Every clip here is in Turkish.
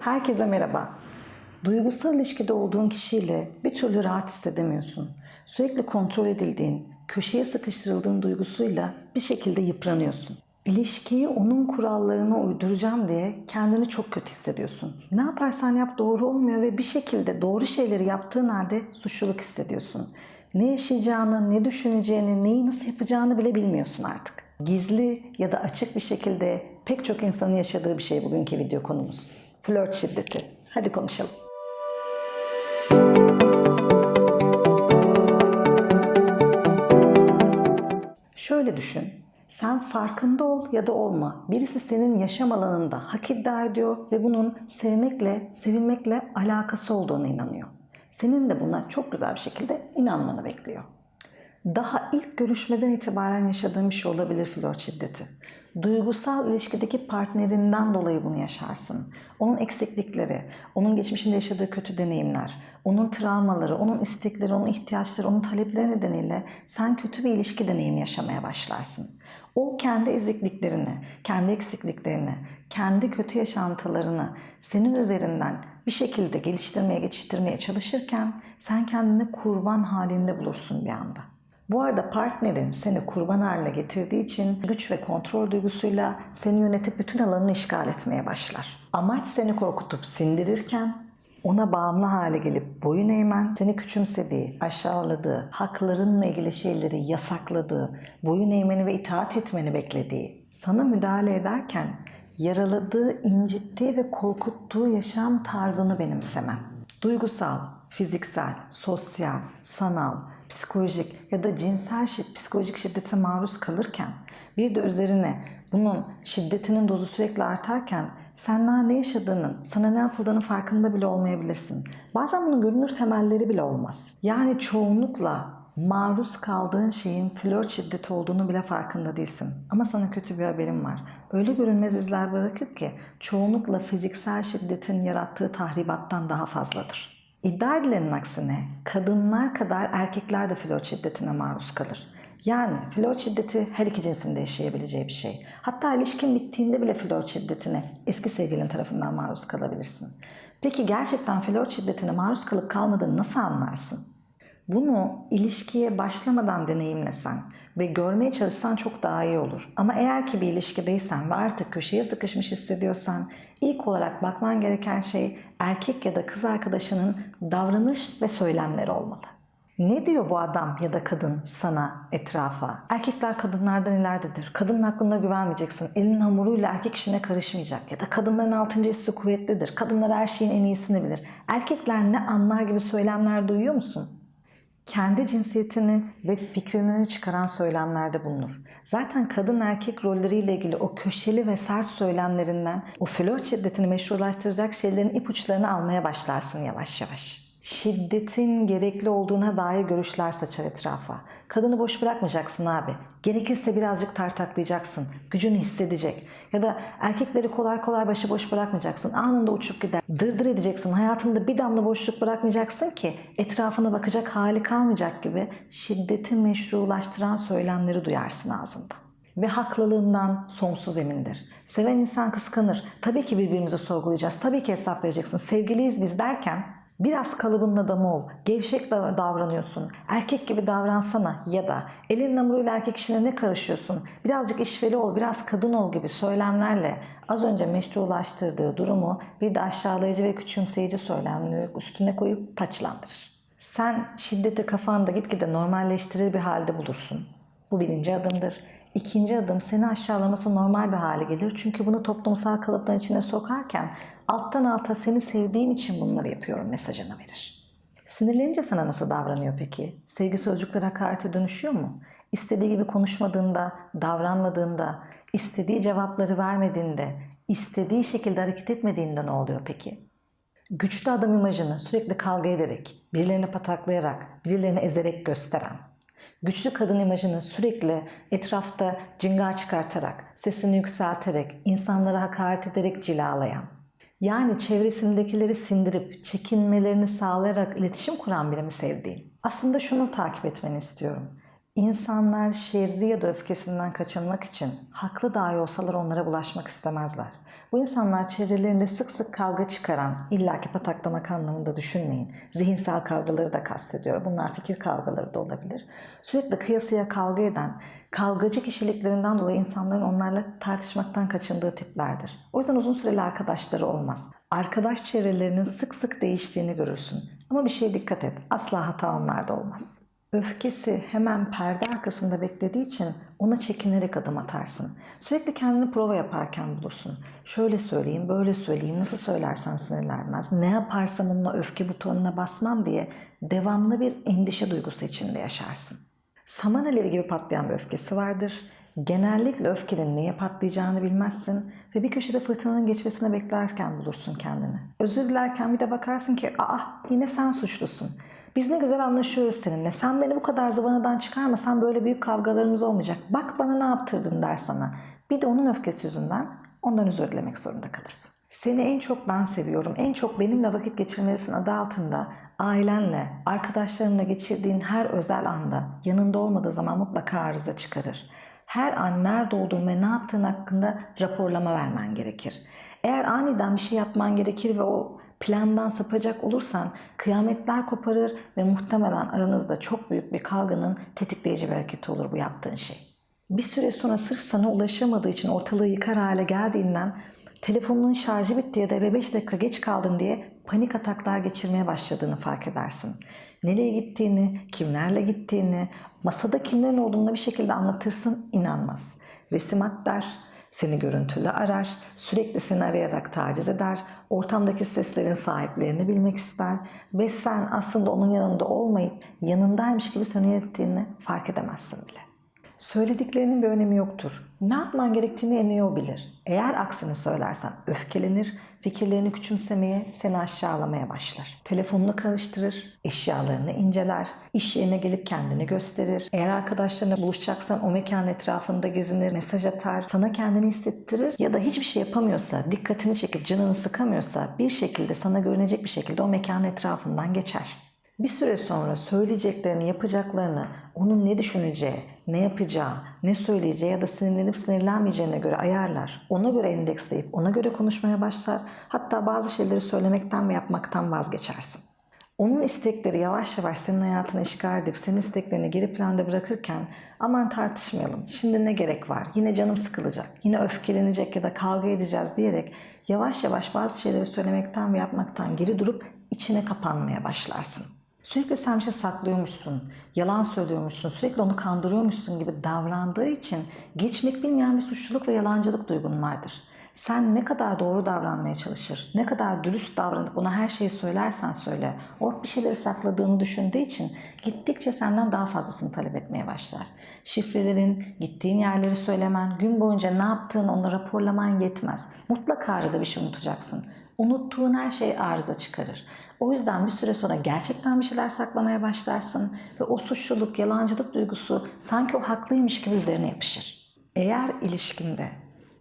Herkese merhaba. Duygusal ilişkide olduğun kişiyle bir türlü rahat hissedemiyorsun. Sürekli kontrol edildiğin, köşeye sıkıştırıldığın duygusuyla bir şekilde yıpranıyorsun. İlişkiyi onun kurallarına uyduracağım diye kendini çok kötü hissediyorsun. Ne yaparsan yap doğru olmuyor ve bir şekilde doğru şeyleri yaptığın halde suçluluk hissediyorsun. Ne yaşayacağını, ne düşüneceğini, neyi nasıl yapacağını bile bilmiyorsun artık. Gizli ya da açık bir şekilde pek çok insanın yaşadığı bir şey bugünkü video konumuz. Flört şiddeti. Hadi konuşalım. Şöyle düşün. Sen farkında ol ya da olma. Birisi senin yaşam alanında hak iddia ediyor ve bunun sevmekle, sevilmekle alakası olduğuna inanıyor. Senin de buna çok güzel bir şekilde inanmanı bekliyor. Daha ilk görüşmeden itibaren yaşadığın bir şey olabilir flört şiddeti. Duygusal ilişkideki partnerinden dolayı bunu yaşarsın. Onun eksiklikleri, onun geçmişinde yaşadığı kötü deneyimler, onun travmaları, onun istekleri, onun ihtiyaçları, onun talepleri nedeniyle sen kötü bir ilişki deneyimi yaşamaya başlarsın. O kendi ezikliklerini, kendi eksikliklerini, kendi kötü yaşantılarını senin üzerinden bir şekilde geliştirmeye, geçiştirmeye çalışırken sen kendini kurban halinde bulursun bir anda. Bu arada partnerin seni kurban haline getirdiği için güç ve kontrol duygusuyla seni yönetip bütün alanını işgal etmeye başlar. Amaç seni korkutup sindirirken ona bağımlı hale gelip boyun eğmen, seni küçümsediği, aşağıladığı, haklarınla ilgili şeyleri yasakladığı, boyun eğmeni ve itaat etmeni beklediği, sana müdahale ederken yaraladığı, incittiği ve korkuttuğu yaşam tarzını benimsemen. Duygusal, fiziksel, sosyal, sanal, psikolojik ya da cinsel şi- psikolojik şiddete maruz kalırken bir de üzerine bunun şiddetinin dozu sürekli artarken sen daha ne yaşadığının, sana ne yapıldığının farkında bile olmayabilirsin. Bazen bunun görünür temelleri bile olmaz. Yani çoğunlukla maruz kaldığın şeyin flört şiddeti olduğunu bile farkında değilsin. Ama sana kötü bir haberim var. Öyle görünmez izler bırakır ki çoğunlukla fiziksel şiddetin yarattığı tahribattan daha fazladır. İddia edilenin aksine kadınlar kadar erkekler de flört şiddetine maruz kalır. Yani flört şiddeti her iki cinsinde yaşayabileceği bir şey. Hatta ilişkin bittiğinde bile flört şiddetine eski sevgilin tarafından maruz kalabilirsin. Peki gerçekten flört şiddetine maruz kalıp kalmadığını nasıl anlarsın? Bunu ilişkiye başlamadan deneyimlesen ve görmeye çalışsan çok daha iyi olur. Ama eğer ki bir ilişkideysen ve artık köşeye sıkışmış hissediyorsan ilk olarak bakman gereken şey erkek ya da kız arkadaşının davranış ve söylemleri olmalı. Ne diyor bu adam ya da kadın sana, etrafa? Erkekler kadınlardan ileridedir. Kadının aklına güvenmeyeceksin. Elinin hamuruyla erkek işine karışmayacak. Ya da kadınların altıncı hissi kuvvetlidir. Kadınlar her şeyin en iyisini bilir. Erkekler ne anlar gibi söylemler duyuyor musun? Kendi cinsiyetini ve fikrini çıkaran söylemlerde bulunur. Zaten kadın erkek rolleriyle ilgili o köşeli ve sert söylemlerinden o flört şiddetini meşrulaştıracak şeylerin ipuçlarını almaya başlarsın yavaş yavaş. Şiddetin gerekli olduğuna dair görüşler saçar etrafa. Kadını boş bırakmayacaksın abi. Gerekirse birazcık tartaklayacaksın. Gücünü hissedecek. Ya da erkekleri kolay kolay başıboş bırakmayacaksın. Anında uçup gider. Dırdır edeceksin. Hayatında bir damla boşluk bırakmayacaksın ki etrafına bakacak hali kalmayacak gibi şiddeti meşrulaştıran söylemleri duyarsın ağzında ve haklılığından sonsuz emindir. Seven insan kıskanır. Tabii ki birbirimizi sorgulayacağız. Tabii ki hesap vereceksin. Sevgiliyiz biz derken biraz kalıbın adamı ol. Gevşek da- davranıyorsun. Erkek gibi davransana ya da elin hamuruyla erkek işine ne karışıyorsun? Birazcık işveli ol, biraz kadın ol gibi söylemlerle az önce meşrulaştırdığı durumu bir de aşağılayıcı ve küçümseyici söylemleri üstüne koyup taçlandırır. Sen şiddeti kafanda gitgide normalleştirir bir halde bulursun. Bu birinci adımdır. İkinci adım seni aşağılaması normal bir hale gelir. Çünkü bunu toplumsal kalıpların içine sokarken alttan alta seni sevdiğim için bunları yapıyorum mesajını verir. Sinirlenince sana nasıl davranıyor peki? Sevgi sözcükleri hakarete dönüşüyor mu? İstediği gibi konuşmadığında, davranmadığında, istediği cevapları vermediğinde, istediği şekilde hareket etmediğinde ne oluyor peki? Güçlü adam imajını sürekli kavga ederek, birilerini pataklayarak, birilerini ezerek gösteren, güçlü kadın imajını sürekli etrafta cingar çıkartarak, sesini yükselterek, insanlara hakaret ederek cilalayan, yani çevresindekileri sindirip çekinmelerini sağlayarak iletişim kuran biri mi sevdiğin? Aslında şunu takip etmeni istiyorum. İnsanlar şerri ya da öfkesinden kaçınmak için haklı dahi olsalar onlara bulaşmak istemezler. Bu insanlar çevrelerinde sık sık kavga çıkaran, illaki pataklamak anlamında düşünmeyin. Zihinsel kavgaları da kastediyor. Bunlar fikir kavgaları da olabilir. Sürekli kıyasıya kavga eden, kavgacı kişiliklerinden dolayı insanların onlarla tartışmaktan kaçındığı tiplerdir. O yüzden uzun süreli arkadaşları olmaz. Arkadaş çevrelerinin sık sık değiştiğini görürsün. Ama bir şeye dikkat et. Asla hata onlarda olmaz. Öfkesi hemen perde arkasında beklediği için ona çekinerek adım atarsın. Sürekli kendini prova yaparken bulursun. Şöyle söyleyeyim, böyle söyleyeyim, nasıl söylersem sinirlenmez, ne yaparsam onunla öfke butonuna basmam diye devamlı bir endişe duygusu içinde yaşarsın. Saman alevi gibi patlayan bir öfkesi vardır. Genellikle öfkenin neye patlayacağını bilmezsin ve bir köşede fırtınanın geçmesini beklerken bulursun kendini. Özür dilerken bir de bakarsın ki aa yine sen suçlusun. Biz ne güzel anlaşıyoruz seninle. Sen beni bu kadar zıvanadan çıkarmasan böyle büyük kavgalarımız olmayacak. Bak bana ne yaptırdın der sana. Bir de onun öfkesi yüzünden ondan özür dilemek zorunda kalırsın. Seni en çok ben seviyorum, en çok benimle vakit geçirmelisin adı altında ailenle, arkadaşlarınla geçirdiğin her özel anda yanında olmadığı zaman mutlaka arıza çıkarır. Her an nerede olduğun ve ne yaptığın hakkında raporlama vermen gerekir. Eğer aniden bir şey yapman gerekir ve o plandan sapacak olursan kıyametler koparır ve muhtemelen aranızda çok büyük bir kavganın tetikleyici bir hareketi olur bu yaptığın şey. Bir süre sonra sırf sana ulaşamadığı için ortalığı yıkar hale geldiğinden telefonunun şarjı bitti ya da eve 5 dakika geç kaldın diye panik ataklar geçirmeye başladığını fark edersin. Nereye gittiğini, kimlerle gittiğini, masada kimlerin olduğunu bir şekilde anlatırsın inanmaz. Resim at der, seni görüntülü arar, sürekli seni arayarak taciz eder, ortamdaki seslerin sahiplerini bilmek ister ve sen aslında onun yanında olmayıp yanındaymış gibi seni yönettiğini fark edemezsin bile. Söylediklerinin bir önemi yoktur. Ne yapman gerektiğini en iyi o bilir. Eğer aksini söylersen öfkelenir, fikirlerini küçümsemeye, seni aşağılamaya başlar. Telefonunu karıştırır, eşyalarını inceler, iş yerine gelip kendini gösterir. Eğer arkadaşlarına buluşacaksan o mekanın etrafında gezinir, mesaj atar, sana kendini hissettirir ya da hiçbir şey yapamıyorsa, dikkatini çekip canını sıkamıyorsa bir şekilde sana görünecek bir şekilde o mekanın etrafından geçer. Bir süre sonra söyleyeceklerini, yapacaklarını, onun ne düşüneceği, ne yapacağı, ne söyleyeceği ya da sinirlenip sinirlenmeyeceğine göre ayarlar. Ona göre endeksleyip ona göre konuşmaya başlar. Hatta bazı şeyleri söylemekten ve yapmaktan vazgeçersin. Onun istekleri yavaş yavaş senin hayatını işgal edip senin isteklerini geri planda bırakırken aman tartışmayalım, şimdi ne gerek var, yine canım sıkılacak, yine öfkelenecek ya da kavga edeceğiz diyerek yavaş yavaş bazı şeyleri söylemekten ve yapmaktan geri durup içine kapanmaya başlarsın. Sürekli sen bir şey saklıyormuşsun, yalan söylüyormuşsun, sürekli onu kandırıyormuşsun gibi davrandığı için geçmek bilmeyen bir suçluluk ve yalancılık duygun vardır. Sen ne kadar doğru davranmaya çalışır, ne kadar dürüst davranıp ona her şeyi söylersen söyle, o bir şeyleri sakladığını düşündüğü için gittikçe senden daha fazlasını talep etmeye başlar. Şifrelerin, gittiğin yerleri söylemen, gün boyunca ne yaptığını ona raporlaman yetmez. Mutlaka arada bir şey unutacaksın. Unuttuğun her şey arıza çıkarır. O yüzden bir süre sonra gerçekten bir şeyler saklamaya başlarsın ve o suçluluk, yalancılık duygusu sanki o haklıymış gibi üzerine yapışır. Eğer ilişkinde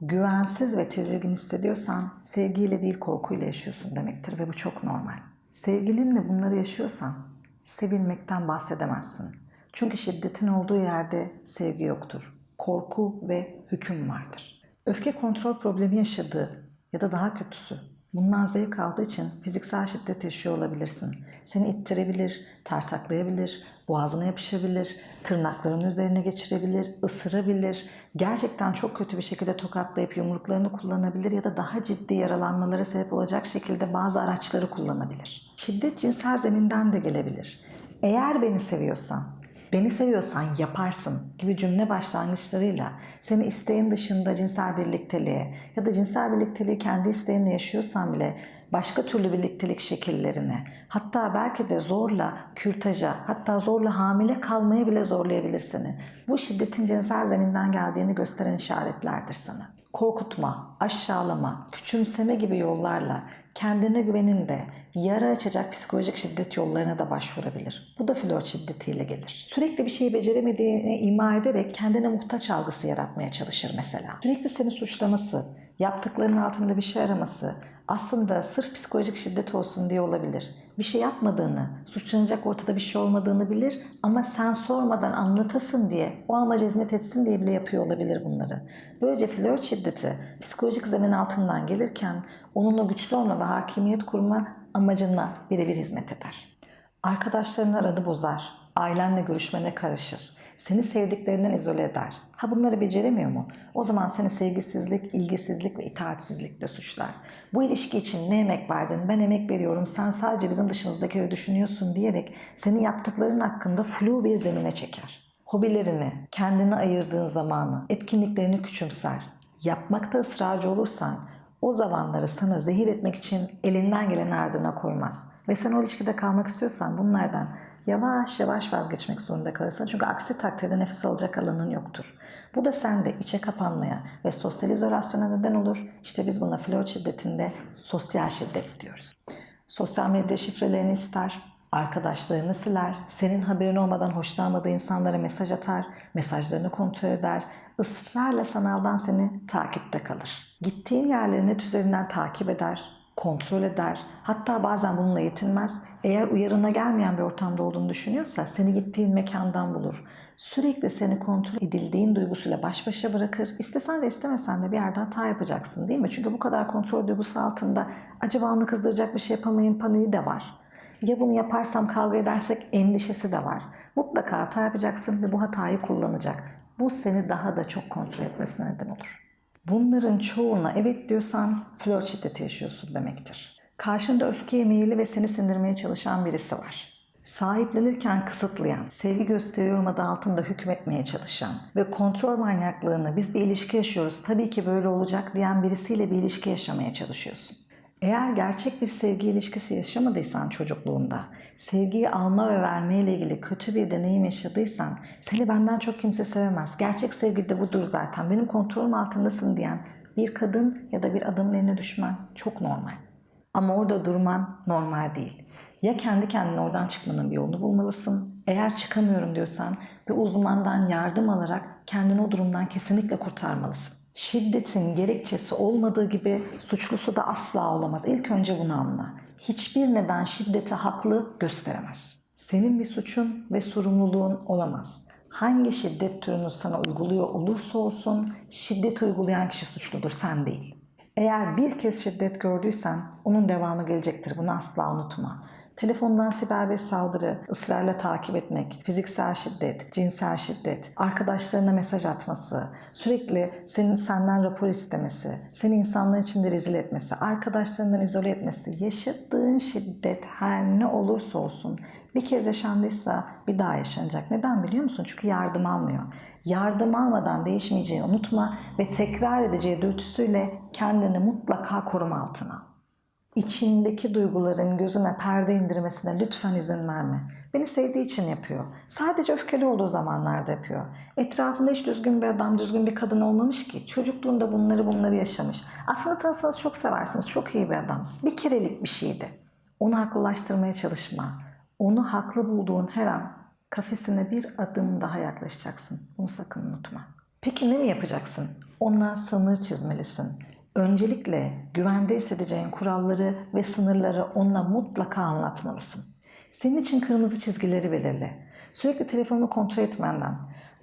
güvensiz ve tedirgin hissediyorsan sevgiyle değil korkuyla yaşıyorsun demektir ve bu çok normal. Sevgilinle bunları yaşıyorsan sevilmekten bahsedemezsin. Çünkü şiddetin olduğu yerde sevgi yoktur. Korku ve hüküm vardır. Öfke kontrol problemi yaşadığı ya da daha kötüsü Bundan zevk aldığı için fiziksel şiddet yaşıyor olabilirsin. Seni ittirebilir, tartaklayabilir, boğazına yapışabilir, tırnaklarının üzerine geçirebilir, ısırabilir. Gerçekten çok kötü bir şekilde tokatlayıp yumruklarını kullanabilir ya da daha ciddi yaralanmalara sebep olacak şekilde bazı araçları kullanabilir. Şiddet cinsel zeminden de gelebilir. Eğer beni seviyorsan, Beni seviyorsan yaparsın gibi cümle başlangıçlarıyla seni isteğin dışında cinsel birlikteliğe ya da cinsel birlikteliği kendi isteğinle yaşıyorsan bile başka türlü birliktelik şekillerine hatta belki de zorla kürtaja hatta zorla hamile kalmaya bile zorlayabilir seni. Bu şiddetin cinsel zeminden geldiğini gösteren işaretlerdir sana. Korkutma, aşağılama, küçümseme gibi yollarla kendine güvenin de yara açacak psikolojik şiddet yollarına da başvurabilir. Bu da flört şiddetiyle gelir. Sürekli bir şeyi beceremediğini ima ederek kendine muhtaç algısı yaratmaya çalışır mesela. Sürekli seni suçlaması, Yaptıklarının altında bir şey araması aslında sırf psikolojik şiddet olsun diye olabilir. Bir şey yapmadığını, suçlanacak ortada bir şey olmadığını bilir ama sen sormadan anlatasın diye, o amaca hizmet etsin diye bile yapıyor olabilir bunları. Böylece flört şiddeti psikolojik zemin altından gelirken onunla güçlü olma ve hakimiyet kurma amacına birebir hizmet eder. Arkadaşlarının aranı bozar, ailenle görüşmene karışır, seni sevdiklerinden izole eder. Ha bunları beceremiyor mu? O zaman seni sevgisizlik, ilgisizlik ve itaatsizlikle suçlar. Bu ilişki için ne emek verdin, ben emek veriyorum, sen sadece bizim dışımızdakileri düşünüyorsun diyerek senin yaptıkların hakkında flu bir zemine çeker. Hobilerini, kendine ayırdığın zamanı, etkinliklerini küçümser. Yapmakta ısrarcı olursan o zamanları sana zehir etmek için elinden gelen ardına koymaz. Ve sen o ilişkide kalmak istiyorsan bunlardan yavaş yavaş vazgeçmek zorunda kalırsın. Çünkü aksi takdirde nefes alacak alanın yoktur. Bu da sende içe kapanmaya ve sosyal izolasyona neden olur. İşte biz buna flört şiddetinde sosyal şiddet diyoruz. Sosyal medya şifrelerini ister, arkadaşlarını siler, senin haberin olmadan hoşlanmadığı insanlara mesaj atar, mesajlarını kontrol eder, ısrarla sanaldan seni takipte kalır. Gittiğin yerleri net üzerinden takip eder, kontrol eder. Hatta bazen bununla yetinmez. Eğer uyarına gelmeyen bir ortamda olduğunu düşünüyorsa seni gittiğin mekandan bulur. Sürekli seni kontrol edildiğin duygusuyla baş başa bırakır. İstesen de istemesen de bir yerde hata yapacaksın değil mi? Çünkü bu kadar kontrol duygusu altında acaba onu kızdıracak bir şey yapamayın paniği de var. Ya bunu yaparsam kavga edersek endişesi de var. Mutlaka hata yapacaksın ve bu hatayı kullanacak. Bu seni daha da çok kontrol etmesine neden olur. Bunların çoğuna evet diyorsan flört şiddeti yaşıyorsun demektir. Karşında öfkeye meyilli ve seni sindirmeye çalışan birisi var. Sahiplenirken kısıtlayan, sevgi gösteriyorum adı altında hükmetmeye çalışan ve kontrol manyaklığını biz bir ilişki yaşıyoruz tabii ki böyle olacak diyen birisiyle bir ilişki yaşamaya çalışıyorsun. Eğer gerçek bir sevgi ilişkisi yaşamadıysan çocukluğunda, sevgiyi alma ve verme ile ilgili kötü bir deneyim yaşadıysan, seni benden çok kimse sevemez. Gerçek sevgi de budur zaten. Benim kontrolüm altındasın diyen bir kadın ya da bir adamın eline düşmen çok normal. Ama orada durman normal değil. Ya kendi kendine oradan çıkmanın bir yolunu bulmalısın. Eğer çıkamıyorum diyorsan bir uzmandan yardım alarak kendini o durumdan kesinlikle kurtarmalısın. Şiddetin gerekçesi olmadığı gibi suçlusu da asla olamaz. İlk önce bunu anla. Hiçbir neden şiddeti haklı gösteremez. Senin bir suçun ve sorumluluğun olamaz. Hangi şiddet türünü sana uyguluyor olursa olsun şiddet uygulayan kişi suçludur, sen değil. Eğer bir kez şiddet gördüysen onun devamı gelecektir. Bunu asla unutma. Telefondan siber bir saldırı, ısrarla takip etmek, fiziksel şiddet, cinsel şiddet, arkadaşlarına mesaj atması, sürekli senin senden rapor istemesi, seni insanlar içinde rezil etmesi, arkadaşlarından izole etmesi, yaşadığın şiddet her ne olursa olsun bir kez yaşandıysa bir daha yaşanacak. Neden biliyor musun? Çünkü yardım almıyor. Yardım almadan değişmeyeceğini unutma ve tekrar edeceği dürtüsüyle kendini mutlaka koruma altına al. İçindeki duyguların gözüne perde indirmesine lütfen izin verme. Beni sevdiği için yapıyor. Sadece öfkeli olduğu zamanlarda yapıyor. Etrafında hiç düzgün bir adam, düzgün bir kadın olmamış ki. Çocukluğunda bunları bunları yaşamış. Aslında tanısanız çok seversiniz. Çok iyi bir adam. Bir kerelik bir şeydi. Onu haklılaştırmaya çalışma. Onu haklı bulduğun her an kafesine bir adım daha yaklaşacaksın. Bunu sakın unutma. Peki ne mi yapacaksın? Ona sınır çizmelisin. Öncelikle güvende hissedeceğin kuralları ve sınırları ona mutlaka anlatmalısın. Senin için kırmızı çizgileri belirle. Sürekli telefonunu kontrol etmenden,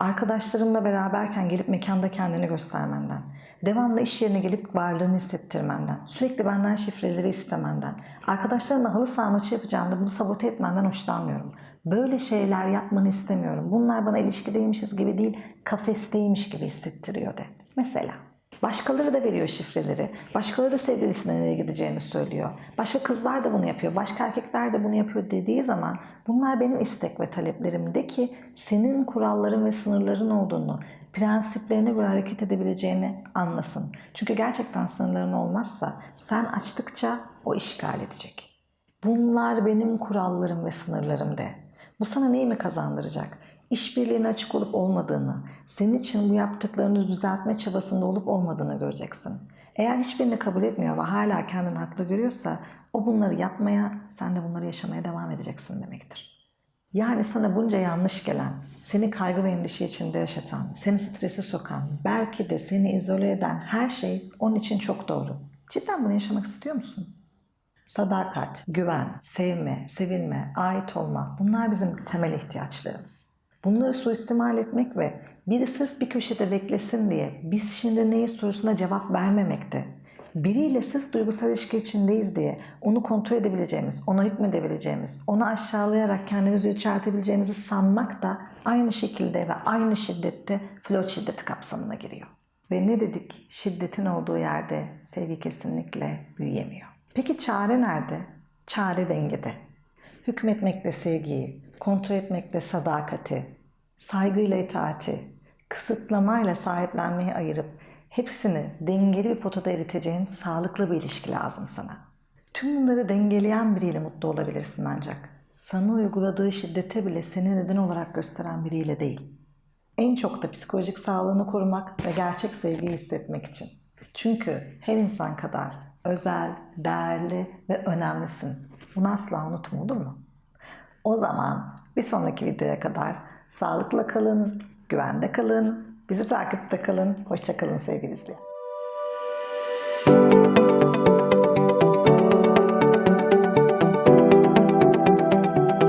arkadaşlarınla beraberken gelip mekanda kendini göstermenden, devamlı iş yerine gelip varlığını hissettirmenden, sürekli benden şifreleri istemenden, arkadaşlarımla halı saha maçı yapacağımda bunu sabote etmenden hoşlanmıyorum. Böyle şeyler yapmanı istemiyorum. Bunlar bana ilişkideymişiz gibi değil, kafesteymiş gibi hissettiriyor de. Mesela. Başkaları da veriyor şifreleri. Başkaları da sevgilisine nereye gideceğini söylüyor. Başka kızlar da bunu yapıyor. Başka erkekler de bunu yapıyor dediği zaman bunlar benim istek ve taleplerimde ki senin kuralların ve sınırların olduğunu, prensiplerine göre hareket edebileceğini anlasın. Çünkü gerçekten sınırların olmazsa sen açtıkça o işgal edecek. Bunlar benim kurallarım ve sınırlarım de. Bu sana neyi mi kazandıracak? İşbirliğine açık olup olmadığını, senin için bu yaptıklarını düzeltme çabasında olup olmadığını göreceksin. Eğer hiçbirini kabul etmiyor ve hala kendini haklı görüyorsa o bunları yapmaya, sen de bunları yaşamaya devam edeceksin demektir. Yani sana bunca yanlış gelen, seni kaygı ve endişe içinde yaşatan, seni stresi sokan, belki de seni izole eden her şey onun için çok doğru. Cidden bunu yaşamak istiyor musun? Sadakat, güven, sevme, sevilme, ait olma bunlar bizim temel ihtiyaçlarımız. Bunları suistimal etmek ve biri sırf bir köşede beklesin diye biz şimdi neyi sorusuna cevap vermemekte, biriyle sırf duygusal ilişki içindeyiz diye onu kontrol edebileceğimiz, ona hükmedebileceğimiz, onu aşağılayarak kendimizi yüceltebileceğimizi sanmak da aynı şekilde ve aynı şiddette flört şiddeti kapsamına giriyor. Ve ne dedik? Şiddetin olduğu yerde sevgi kesinlikle büyüyemiyor. Peki çare nerede? Çare dengede. Hükmetmekle sevgiyi, kontrol etmekle sadakati, saygıyla itaati, kısıtlamayla sahiplenmeyi ayırıp hepsini dengeli bir potada eriteceğin sağlıklı bir ilişki lazım sana. Tüm bunları dengeleyen biriyle mutlu olabilirsin ancak. Sana uyguladığı şiddete bile seni neden olarak gösteren biriyle değil. En çok da psikolojik sağlığını korumak ve gerçek sevgiyi hissetmek için. Çünkü her insan kadar özel, değerli ve önemlisin. Bunu asla unutma olur mu? O zaman bir sonraki videoya kadar sağlıkla kalın, güvende kalın, bizi takipte kalın. Hoşça kalın sevgili izleyen.